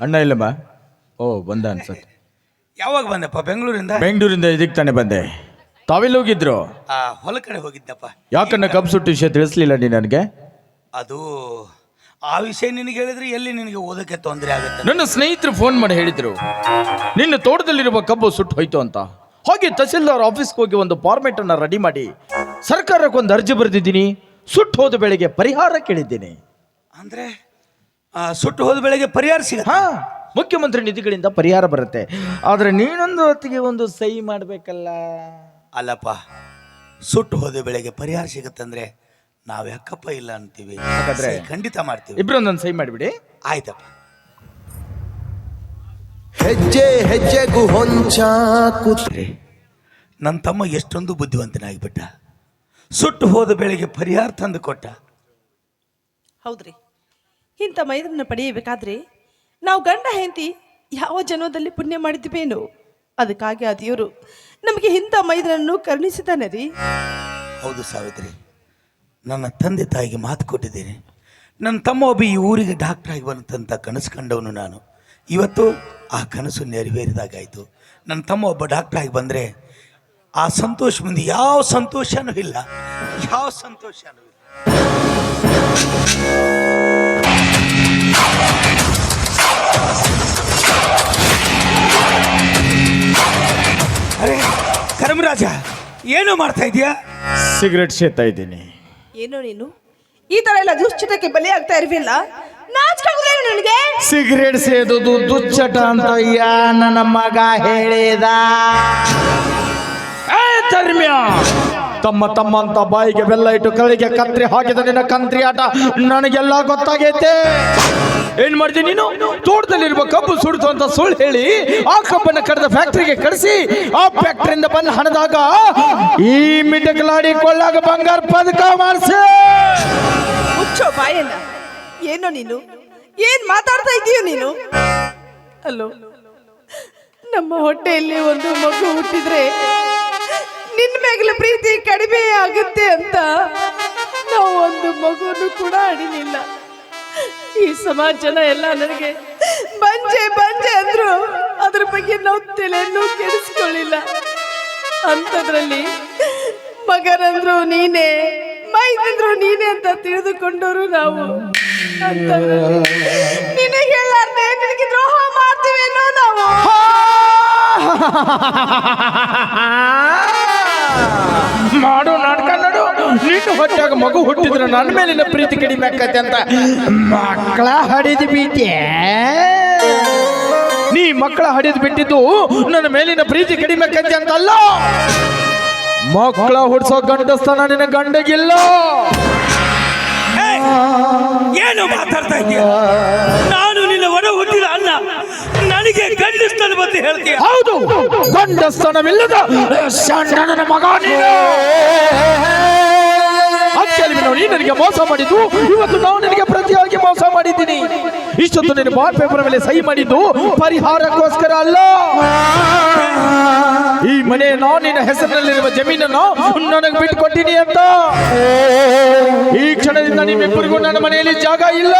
ಅಣ್ಣ ಇಲ್ಲಮ್ಮ ಓ ಬಂದ ಅನ್ಸತ್ತೆ. ಯಾವಾಗ ಬಂದಪ್ಪ ಬೆಂಗಳೂರಿಂದ? ಬೆಂಗಳೂರಿಂದ ಇದಕ್ಕೆ ತಾನೆ ಬಂದೆ. ತಾವೆಲ್ಲಿ ಹೋಗಿದ್ರು? ಆ ಹೊಲ ಕಡೆ ಹೋಗಿದ್ದಪ್ಪ. ಯಾಕಣ್ಣ ಕಬ್ಬು ಸುಟ್ಟು ವಿಷಯ ತಿಳಿಸ್ಲಿಲ್ಲ ನೀ ನನಗೆ? ಅದು ಆ ವಿಷಯ ನಿನಗೆ ಹೇಳಿದ್ರೆ ಎಲ್ಲಿ ನಿನಗೆ ಓದಕ್ಕೆ ತೊಂದರೆ ಆಗುತ್ತೆ? ನನ್ನ ಸ್ನೇಹಿತರು ಫೋನ್ ಮಾಡಿ ಹೇಳಿದ್ರು ನಿನ್ನ ತೋಟದಲ್ಲಿರುವ ಕಬ್ಬು ಸುಟ್ಟು ಹೋಯ್ತು ಅಂತ. ಹಾಗೆ ತಹಸೀಲ್ದಾರ್ ಆಫೀಸ್ಗೆ ಹೋಗಿ ಒಂದು ಫಾರ್ಮೆಟ್ ಅನ್ನ ರೆಡಿ ಮಾಡಿ. ಸರ್ಕಾರಕ್ಕೆ ಒಂದು ಅರ್ಜಿ ಬರೆದಿದ್ದೀನಿ. ಸುಟ್ಟು ಹೋದ ಬೆಳೆಗೆ ಪರಿಹಾರ ಕೇಳಿದ್ದೀನಿ. ಅಂದ್ರೆ? ಸುಟ್ಟು ಹೋದ ಬೆಳೆಗೆ ಪರಿಹಾರ ಸಿಗ ಹಾ ಮುಖ್ಯಮಂತ್ರಿ ನಿಧಿಗಳಿಂದ ಪರಿಹಾರ ಬರುತ್ತೆ. ಆದರೆ ನೀನೊಂದು ಹೊತ್ತಿಗೆ ಒಂದು ಸಹಿ ಮಾಡಬೇಕಲ್ಲ. ಅಲ್ಲಪ್ಪ ಸುಟ್ಟು ಹೋದ ಬೆಳೆಗೆ ಪರಿಹಾರ ಸಿಗತ್ತಂದ್ರೆ ನಾವು ಯಾಕಪ್ಪ ಇಲ್ಲ ಅಂತೀವಿ? ಹಾಗಾದ್ರೆ? ಖಂಡಿತ ಮಾಡ್ತೀವಿ. ಇಬ್ರೊಂದೊಂದು ಸಹಿ ಮಾಡಿಬಿಡಿ. ಆಯ್ತಪ್ಪ. ಹೆಜ್ಜೆ ಹೆಜ್ಜೆಗೂ ಹೊಂಚ ಕೂತ್ರಿ ನನ್ನ ತಮ್ಮ ಎಷ್ಟೊಂದು ಬುದ್ಧಿವಂತನಾಗಿಬಿಟ್ಟ. ಸುಟ್ಟು ಹೋದ ಬೆಳೆಗೆ ಪರಿಹಾರ ತಂದು ಕೊಟ್ಟ. ಹೌದ್ರಿ. ಇಂಥ ಮೈದನ್ನ ಪಡೆಯಬೇಕಾದ್ರೆ ನಾವು ಗಂಡ ಹೆಂಡತಿ ಯಾವ ಜನ್ಮದಲ್ಲಿ ಪುಣ್ಯ ಮಾಡಿದ್ವೇನೋ ಅದಕ್ಕಾಗಿ ಆ ದೇವರು ನಮಗೆ ಇಂಥ ಮೈದನನ್ನು ಕರುಣಿಸಿದ್ದಾನೆ ರೀ ಹೌದು ಸಾವಿತ್ರಿ. ನನ್ನ ತಂದೆ ತಾಯಿಗೆ ಮಾತು ಕೊಟ್ಟಿದ್ದೇನೆ. ನನ್ನ ತಮ್ಮ ಒಬ್ಬ ಈ ಊರಿಗೆ ಡಾಕ್ಟರ್ ಆಗಿ ಬರುತ್ತಂತ ಕನಸು ಕಂಡವನು ನಾನು. ಇವತ್ತು ಆ ಕನಸು ನೆರವೇರಿದಾಗಾಯಿತು. ನನ್ನ ತಮ್ಮ ಒಬ್ಬ ಡಾಕ್ಟರ್ ಆಗಿ ಬಂದರೆ ಆ ಸಂತೋಷ ಮುಂದೆ ಯಾವ ಸಂತೋಷನೂ ಇಲ್ಲ. ಯಾವ ಸಂತೋಷನೂ ಇಲ್ಲ. ಕರಮರಾಜ ಏನು ಮಾಡ್ತಾ ಇದೀಯ ಸಿಗರೆಟ್ ಸೇತಾ ಇದ್ದೀನಿ. ಏನು ನೀನು? ಈ ತರ ಎಲ್ಲ ದುಶ್ಚಟಕ್ಕೆ ಬಲಿ ಆಗ್ತಾ ಇರ್ಲಿಲ್ಲ ನಾಚಿಕಾಗುದೇನು ನನಗೆ? ಸಿಗರೇಟ್ ಸೇದುದು ದುಚ್ಚಟ ಅಂತ ಯಾ ನನ್ನ ಮಗ ಹೇಳಿದ. ಏ ಧರ್ಮ್ಯ ತಮ್ಮ ತಮ್ಮ ಅಂತ ಬಾಯಿಗೆ ಬೆಲ್ಲ ಇಟ್ಟು ಕಳಿಗೆ ಕತ್ರಿ ಹಾಕಿದ ನಿನ್ನ ಕಂತ್ರಿ ಆಟ ನನಗೆಲ್ಲ ಗೊತ್ತಾಗೈತೆ. ಏನ್ ಮಾಡ್ತೀನಿ ನೀನು? ತೋಟದಲ್ಲಿರುವ ಕಬ್ಬು ಸುಡ್ತು ಅಂತ ಸುಳ್ಳು ಹೇಳಿ ಆ ಕಬ್ಬನ್ನು ಕರೆದ ಫ್ಯಾಕ್ಟ್ರಿಗೆ ಕಳಿಸಿ ಆ ಫ್ಯಾಕ್ಟ್ರಿಯಿಂದ ಬಂದ ಹಣದಾಗ ಈ ಮಿಟಕಲಾಡಿ ಕೊಳ್ಳಾಗ ಬಂಗಾರ ಪದಕ ಮಾಡಿಸಿ ಮುಚ್ಚೋ ಬಾಯನ್ನ ಏನು ನೀನು? ಏನ್ ಮಾತಾಡ್ತಾ ಇದೀಯ ನೀನು? ಅಲ್ಲೋ ನಮ್ಮ ಹೊಟ್ಟೆಯಲ್ಲಿ ಒಂದು ಮಗು ಹುಟ್ಟಿದ್ರೆ ನಿನ್ನ ಮೇಗಲ ಪ್ರೀತಿ ಕಡಿಮೆ ಆಗುತ್ತೆ ಅಂತ ನಾವು ಒಂದು ಮಗುವನ್ನು ಕೂಡ ಅಡಿಲಿಲ್ಲ. ಈ ಸಮಾಜ ಜನ ಎಲ್ಲ ನನಗೆ ಬಂಜೆ ಬಂಜೆ ಅಂದ್ರು. ಅದ್ರ ಬಗ್ಗೆ ನಾವು ತಲೆಯನ್ನು ಕೆಡಿಸ್ಕೊಳ್ಳಿಲ್ಲ. ಅಂಥದ್ರಲ್ಲಿ ಮಗನಂದ್ರು ನೀನೇ ಮೈದಂದ್ರು ನೀನೇ ಅಂತ ತಿಳಿದುಕೊಂಡವರು ನಾವು. ನಿನಗೆ ದ್ರೋಹ ಮಾಡ್ತೀವೇನೋ ನಾವು. ಮಾಡು ನಾಟಕ. ನಿನ್ನ ಹೊಟ್ಟಾಗ ಮಗು ಹುಟ್ಟಿದ್ರೆ ನನ್ನ ಮೇಲಿನ ಪ್ರೀತಿ ಕಡಿಮೆ ಆಕತ್ತೆ ಅಂತ. ಮಕ್ಕಳ ಹಡಿದು ಬಿಟ್ಟೆ. ನೀ ಮಕ್ಕಳ ಹಡಿದು ಬಿಟ್ಟಿದ್ದು ನನ್ನ ಮೇಲಿನ ಪ್ರೀತಿ ಕಡಿಮೆ ಆಕತ್ತೆ ಅಂತಲ್ಲ? ಮಕ್ಕಳ ಹುಡ್ಸೋ ಗಂಡಸ್ತನ ನಿನ್ನ ಗಂಡಗಿಲ್ಲ! ಏನು ಮಾತಾಡ್ತಾ ಇದ್ದೀಯ? ನಾನು ನಿನ್ನ ಒಡ ಹುಟ್ಟಿದ ಅಲ್ಲ ನನಗೆ ಗಂಡಸ್ತನ ಬಂದು ಹೇಳ್ತೀಯ? ಹೌದು ಗಂಡಸ್ತನವಿಲ್ಲದ ನನ್ನ ಮಗ ನೀನು. ನನಗೆ ಮೋಸ ಮಾಡಿದ್ದು ಇವತ್ತು ನಾವು ನಿನಗೆ ಪ್ರತಿಯಾಗಿ ಮೋಸ ಮಾಡಿದ್ದೀನಿ. ಇಷ್ಟೊತ್ತು ನೀನು ಬಾಂಡ್ ಪೇಪರ್ ಮೇಲೆ ಸಹಿ ಮಾಡಿದ್ದು ಪರಿಹಾರಕ್ಕೋಸ್ಕರ ಅಲ್ಲ. ಈ ಮನೆ ನಾನು ನಿನ್ನ ಹೆಸರಿನಲ್ಲಿರುವ ಜಮೀನನ್ನು ನನಗೆ ಬಿಟ್ಟು ಕೊಟ್ಟಿನಿ ಅಂತ. ಈ ಕ್ಷಣದಿಂದ ನಿಮ್ಮಿಬ್ಬರಿಗೂ ನನ್ನ ಮನೆಯಲ್ಲಿ ಜಾಗ ಇಲ್ಲ.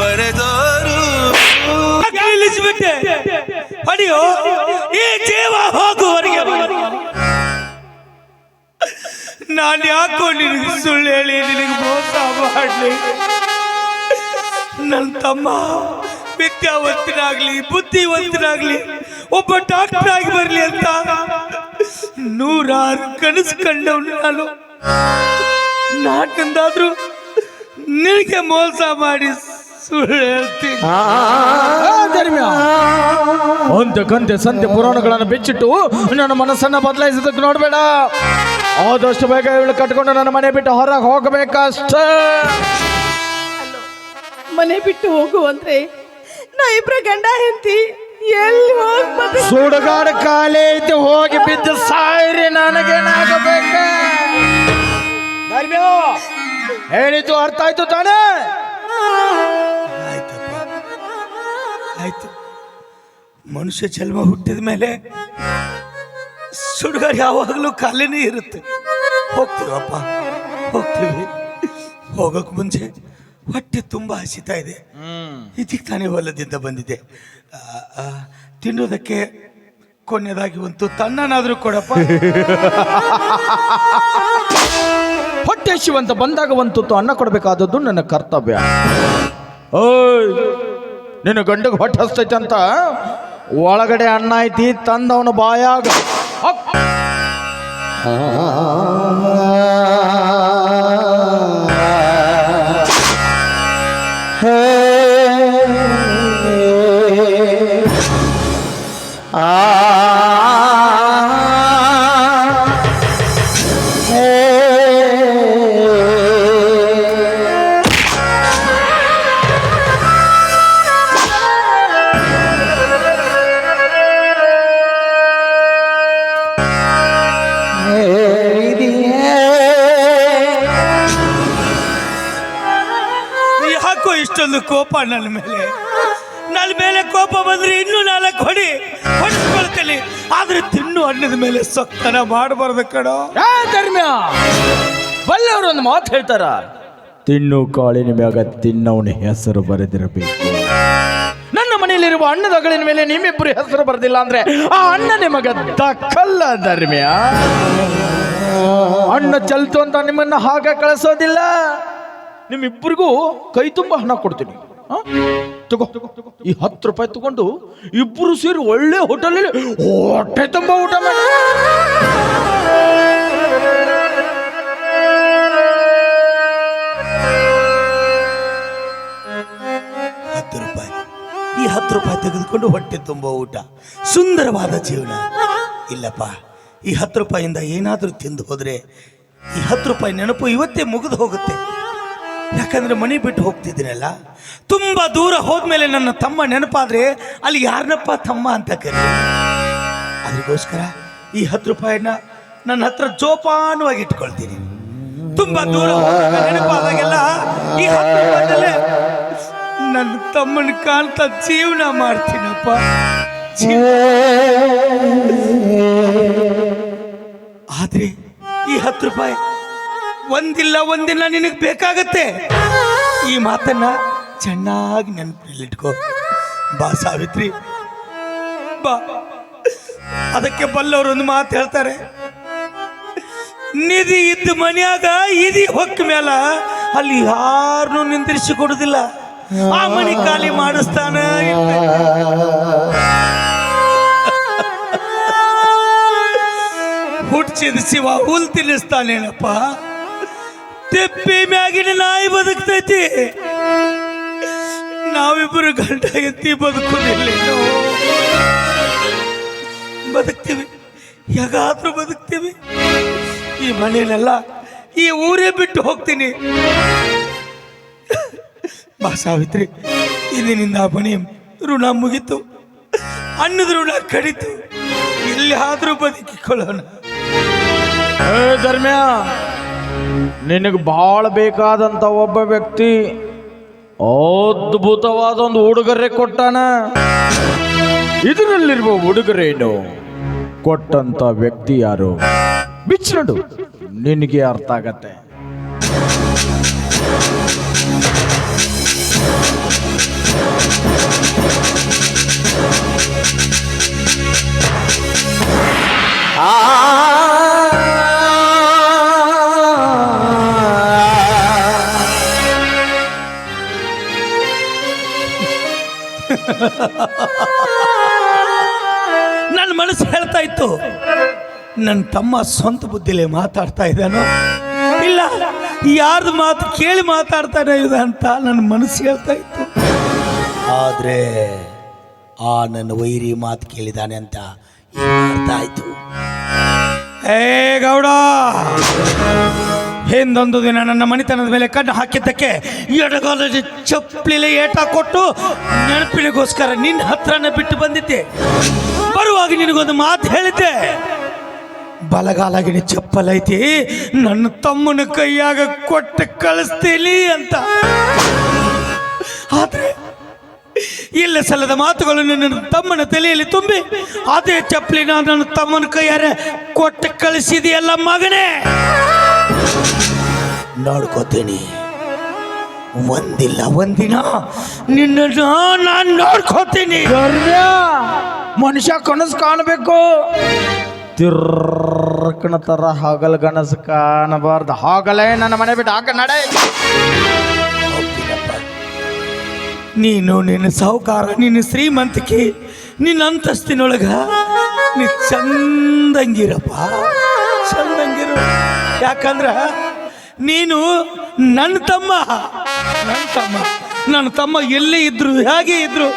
ಬರೆದಾರು ಅಡಿಯೋ ಈ ಜೀವ ಹೋಗುವವರೆಗೆ ನಾನು ಯಾಕೋ ನಿನಗೆ ಸುಳ್ಳು ಹೇಳಿ ನಿನಗೆ ಮೋಸ ಮಾಡಲಿ. ನನ್ನ ತಮ್ಮ ವಿದ್ಯಾವಂತನಾಗ್ಲಿ ಬುದ್ಧಿವಂತನಾಗ್ಲಿ ಒಬ್ಬ ಡಾಕ್ಟರ್ ಆಗಿ ಬರಲಿ ಅಂತ ನೂರಾರು ಕನಸು ಕಂಡವನು ನಾನು. ನಾಟಂದಾದ್ರು ನಿನಗೆ ಮೋಸ ಮಾಡಿ ಸುಳ್ಳು ಹೇಳ್ತೀನಿ. ಅಂತೆ ಕಂತೆ ಸಂತೆ ಪುರಾಣಗಳನ್ನು ಬಿಚ್ಚಿಟ್ಟು ನನ್ನ ಮನಸ್ಸನ್ನ ಬದಲಾಯಿಸೋದಕ್ಕೆ ನೋಡಬೇಡ. ಆದಷ್ಟು ಬೇಗ ಇವಳು ಕಟ್ಕೊಂಡು ನನ್ನ ಮನೆ ಬಿಟ್ಟು ಹೊರಗೆ ಹೋಗಬೇಕಷ್ಟ. ಮನೆ ಬಿಟ್ಟು ಹೋಗು ಅಂದ್ರೆ ನಾ ಇಬ್ರ ಗಂಡ ಹೆಂಡತಿ ಎಲ್ಲಿ ಹೋಗ್ಬೋದು ಸುಡುಗಾಡ ಕಾಲೇ ಐತೆ ಹೋಗಿ ಬಿದ್ದು ಸಾಯ್ರಿ ನನಗೇನಾಗಬೇಕ? ಧರ್ಮ್ಯ ಹೇಳಿದ್ದು ಅರ್ಥ ಆಯ್ತು ತಾನೇ? ಆಯ್ತಪ್ಪ ಆಯ್ತು. ಮನುಷ್ಯ ಜನ್ಮ ಹುಟ್ಟಿದ ಮೇಲೆ ಸುಡುಗಾಡು ಯಾವಾಗಲೂ ಖಾಲಿನೇ ಇರುತ್ತೆ. ಹೋಗ್ತೀವಪ್ಪ ಹೋಗ್ತೀವಿ. ಹೋಗಕ್ ಮುಂಚೆ ಹೊಟ್ಟೆ ತುಂಬ ಹಸಿತಾ ಇದೆ. ಇದಕ್ಕೆ ತಾನೇ ಹೊಲದಿಂದ ಬಂದಿದೆ ತಿನ್ನೋದಕ್ಕೆ ಕೊನೆಯದಾಗಿ ಒಂದು ತಣ್ಣನಾದ್ರೂ ಕೊಡಪ್ಪ. ಹೊಟ್ಟೆ ಶಿವಂತ ಬಂದಾಗ ಒಂದು ತುತ್ತು ಅನ್ನ ಕೊಡಬೇಕಾದದ್ದು ನನ್ನ ಕರ್ತವ್ಯ. ಓಯ್ ನಿನ್ನ ಗಂಡಗೆ ಹೊಟ್ಟೆ ಹಸ್ತೈತೆ ಅಂತ? ಒಳಗಡೆ ಅಣ್ಣ ಐತಿ ತಂದವನ ಬಾಯಾಗ. ಹಾಕ್. ಕೋಪ ನನ್ನ ಮೇಲೆ. ನನ್ನ ಮೇಲೆ ಕೋಪ ಬಂದ್ರೆ ಇನ್ನೂ ನಾಲ್ಕು ಹೊಡಿ ಹೊಡಿಸ್ಕೊಳ್ತೇನೆ. ಆದ್ರೆ ತಿನ್ನು ಅನ್ನದ ಮೇಲೆ ಸೊಕ್ಕನ ಮಾಡಬಾರ್ದು ಕಡ ಧರ್ಮ ಧರ್ಮ್ಯ ಬಲ್ಲವರು ಒಂದು ಮಾತು ಹೇಳ್ತಾರ. ತಿನ್ನು ಕಾಳಿನ ಮ್ಯಾಗ ತಿನ್ನವನ ಹೆಸರು ಬರೆದಿರಬೇಕು. ನನ್ನ ಮನೆಯಲ್ಲಿರುವ ಅಣ್ಣದ ಅಗಳಿನ ಮೇಲೆ ನಿಮ್ಮಿಬ್ಬರು ಹೆಸರು ಬರೆದಿಲ್ಲ ಅಂದ್ರೆ ಆ ಅಣ್ಣ ನಿಮಗ ದಕ್ಕಲ್ಲ ಧರ್ಮ್ಯ. ಅಣ್ಣ ಚಲ್ತು ಅಂತ ನಿಮ್ಮನ್ನ ಹಾಗೆ ಕಳಿಸೋದಿಲ್ಲ. ನಿಮ್ಮಿಬ್ಬರಿಗೂ ಕೈ ತುಂಬ ಹಣ ಕೊಡ್ತೀನಿ? ತಗೋ. ಈ ಹತ್ತು ರೂಪಾಯಿ ತಗೊಂಡು ಇಬ್ಬರು ಸೇರಿ ಒಳ್ಳೆ ಹೋಟೆಲಲ್ಲಿ ಹೊಟ್ಟೆ ತುಂಬ ಊಟ ಹತ್ತು ರೂಪಾಯಿ. ಈ ಹತ್ತು ರೂಪಾಯಿ ತೆಗೆದುಕೊಂಡು ಹೊಟ್ಟೆ ತುಂಬ ಊಟ. ಸುಂದರವಾದ ಜೀವನ. ಇಲ್ಲಪ್ಪ, ಈ ಹತ್ತು ರೂಪಾಯಿಯಿಂದ ಏನಾದರೂ ತಿಂದು ಹೋದರೆ ಈ ಹತ್ತು ರೂಪಾಯಿ ನೆನಪು ಇವತ್ತೇ ಮುಗಿದು ಹೋಗುತ್ತೆ. ಯಾಕಂದ್ರೆ ಮನೆ ಬಿಟ್ಟು ಹೋಗ್ತಿದ್ದೀನಲ್ಲ ತುಂಬಾ ದೂರ ಹೋದ್ಮೇಲೆ ನನ್ನ ತಮ್ಮ ನೆನಪಾದ್ರೆ ಅಲ್ಲಿ ಯಾರನ್ನಪ್ಪ ತಮ್ಮ ಅಂತ ಕರೆ ಅದಕ್ಕೋಸ್ಕರ ಈ ಹತ್ತು ರೂಪಾಯಿನ ನನ್ನ ಹತ್ರ ಜೋಪಾನವಾಗಿ ಇಟ್ಕೊಳ್ತೀನಿ. ತುಂಬಾ ದೂರ ನೆನಪಾದಾಗೆಲ್ಲ ಈ ಹತ್ತು ರೂಪಾಯಿನಲ್ಲೇ ನನ್ನ ತಮ್ಮನ ಕಾಣ್ತಾ ಜೀವನ ಮಾಡ್ತೀನಪ್ಪ. ಆದ್ರೆ ಈ ಹತ್ತು ರೂಪಾಯಿ ಒಂದಿಲ್ಲ ಒಂದಿನ ನಿನಗೆ ಬೇಕಾಗತ್ತೆ. ಈ ಮಾತನ್ನ ಚೆನ್ನಾಗಿ ನೆನಪಿನಲ್ಲಿಟ್ಕೋ ಬಾ ಸಾವಿತ್ರಿ. ಬಾ. ಅದಕ್ಕೆ ಬಲ್ಲವರು ಒಂದು ಮಾತು ಹೇಳ್ತಾರೆ. ನಿಧಿ ಇದ್ದ ಮನ್ಯಾಗ ಇದಿ ಹೊಕ್ಕ ಮೇಲ ಅಲ್ಲಿ ಯಾರನ್ನೂ ನಿಂದಿರಿಸಿ ಕೊಡುದಿಲ್ಲ. ಆ ಮನೆ ಖಾಲಿ ಮಾಡಿಸ್ತಾನ ಹುಟ್ಟಿದ ಶಿವ ಹುಲ್ ತಿನ್ನಿಸ್ತಾನೇನಪ್ಪ? ತೆಪ್ಪಿ ಮ್ಯಾಗಿನ ನಾಯಿ ಬದುಕ್ತೈತಿ. ನಾವಿಬ್ಬರು ಗಂಟೆ ಎತ್ತಿ ಬದುಕುದಿಲ್ಲ ಬದುಕ್ತೀವಿ. ಹೇಗಾದ್ರೂ ಬದುಕ್ತೀವಿ. ಈ ಮನೇಲೆಲ್ಲ ಈ ಊರೇ ಬಿಟ್ಟು ಹೋಗ್ತೀನಿ. ಬಾ ಸಾವಿತ್ರಿ ಇಲ್ಲಿನಿಂದ ಆ ಮನೆ ಋಣ ಮುಗಿತು. ಅನ್ನದ ಋಣ ಕಡಿತು ಎಲ್ಲಿಯಾದ್ರೂ ಬದುಕಿಕೊಳ್ಳೋಣ. ಏ ಧರ್ಮ್ಯ ನಿನಗೆ ಭಾಳ ಬೇಕಾದಂತ ಒಬ್ಬ ವ್ಯಕ್ತಿ ಅದ್ಭುತವಾದ ಒಂದು ಉಡುಗೊರೆ ಕೊಟ್ಟಾನ. ಇದರಲ್ಲಿರುವ ಏನು ಕೊಟ್ಟಂತ ವ್ಯಕ್ತಿ ಯಾರು? ಬಿಚ್ಚಡು ನಿನಗೆ ಅರ್ಥ ಆಗತ್ತೆ. ನನ್ನ ತಮ್ಮ ಸ್ವಂತ ಬುದ್ಧಿಲೇ ಮಾತಾಡ್ತಾ ಇದ್ದಾನೋ? ಇಲ್ಲ, ಯಾರ್ದು ಮಾತು ಕೇಳಿ ಮಾತಾಡ್ತಾನೆ ಇದೆ ಅಂತ ನನ್ನ ಮನಸ್ಸು ಹೇಳ್ತಾ ಇತ್ತು. ಆದ್ರೆ ಆ ನನ್ನ ವೈರಿ ಮಾತು ಕೇಳಿದಾನೆ ಅಂತ ಅರ್ಥ ಆಯ್ತು? ಏ, ಗೌಡ! ಹಿಂದೊಂದು ದಿನ ನನ್ನ ಮನೆತನದ ಮೇಲೆ ಕಣ್ಣು ಹಾಕಿದ್ದಕ್ಕೆ ಎಡಗಾಲಲ್ಲಿ ಚಪ್ಪಲಿಲೆ ಏಟ ಕೊಟ್ಟು ನೆನಪಿನಗೋಸ್ಕರ ನಿನ್ನ ಹತ್ರನೇ ಬಿಟ್ಟು ಬಂದಿದ್ದೆ. ಬರುವಾಗ ನಿನಗೊಂದು ಮಾತು ಹೇಳಿದ್ದೆ. ಬಲಗಾಲಾಗಿನ ಚಪ್ಪಲೈತಿ ನನ್ನ ತಮ್ಮನ ಕೈಯಾಗ ಕೊಟ್ಟು ಕಳಿಸ್ತೀನಿ ಅಂತ. ಆದರೆ ಇಲ್ಲ ಸಲ್ಲದ ಮಾತುಗಳು ನನ್ನ ತಮ್ಮನ ತಲೆಯಲ್ಲಿ ತುಂಬಿ, ಅದೇ ಚಪ್ಪಲಿನ ನನ್ನ ತಮ್ಮನ ಕೈಯಾರೆ ಕೊಟ್ಟು ಕಳಿಸಿದೆಯಲ್ಲ ಮಗನೇ. ನೋಡ್ಕೋತೀನಿ. ಒಂದಿಲ್ಲ, ಒಂದಿನ ನಿನ್ನ ನಾನು ನೋಡ್ಕೋತೀನಿ. ಮನುಷ್ಯ ಕನಸು ಕಾಣಬೇಕು. ತಿರ್ಕಣ ಥರ ಹಗಲ್ ಗಣಸು ಕಾಣಬಾರ್ದು. ಹಾಗಲೇ ನನ್ನ ಮನೆ ಬಿಟ್ಟು ಹಾಕ ನಡೆ. ನೀನು ನಿನ್ನ ಸಾಹುಕಾರ ನಿನ್ನ ಶ್ರೀಮಂತಿಕೆ ನಿನ್ನ ಅಂತಸ್ತಿನೊಳಗ ನೀ ಚಂದಂಗಿರಪ್ಪ. ಚಂದಂಗಿರು. ಯಾಕಂದ್ರ ನೀನು ನನ್ನ ತಮ್ಮ. ನನ್ನ ತಮ್ಮ. ನನ್ನ ತಮ್ಮ ಎಲ್ಲಿ ಇದ್ರು ಹೇಗೆ ಇದ್ರು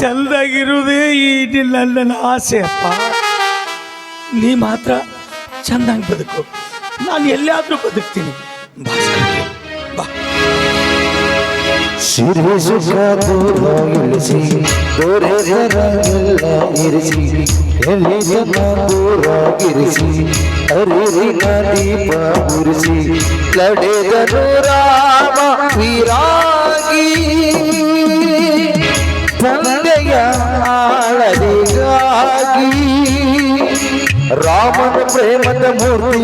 ಚಂದಾಗಿರುವುದೇ ಈ ನಿನ್ನ ನನ್ನ ಆಸೆ ಅಪ್ಪ. ನೀ ಮಾತ್ರ ಚಂದಂಗೆ ಬದುಕು. ನಾನು ಎಲ್ಲಾದ್ರೂ ಬದುಕ್ತೀನಿ. ಬಾ. ಸಿರಿ ಸುಖ ದೂರ ಇಳಿಸಿ ದೊರೆದರೆಲ್ಲ ಇರಿಸಿ ಎಲ್ಲಿದನ ದೂರ ಗಿರಿಸಿ ಅರಿವಿನ ದೀಪ ಉರಿಸಿ ಲಡೆದನು ರಾಮ ವಿರಾಗಿ. ರಾಮನ ಪ್ರೇಮದ ಮೂರ್ತಿ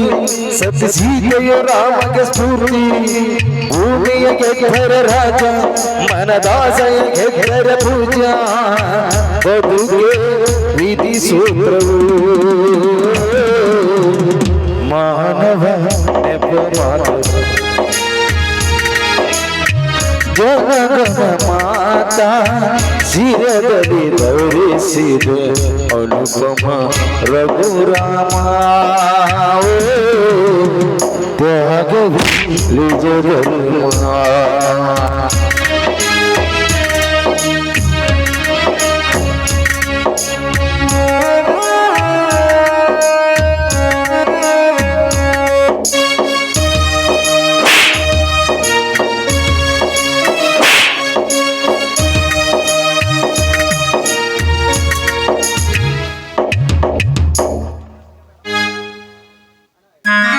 ಸತ್ಯ ಸೀತೆಯ ರಾಮಗೆ ಸ್ಫೂರ್ತಿ ಭೂಮಿಯ ಗೆದ್ದರ ರಾಜ ಮನದಾಸಯ ಗೆದ್ದರ ಪೂಜಾ ಬದುಕೆ ವಿಧಿ ಸೂತ್ರವು ಮಾನವ ನೆಪ ಮಾತು ಜನಗಣ ಮಾತಾ ಶಿರದಲ್ಲಿ ಧರಿಸಿದ ಅನುಪಮ ರಘುರಾಮ ತ್ಯಾಗವಿ ನಿಜ ಧರ್ಮ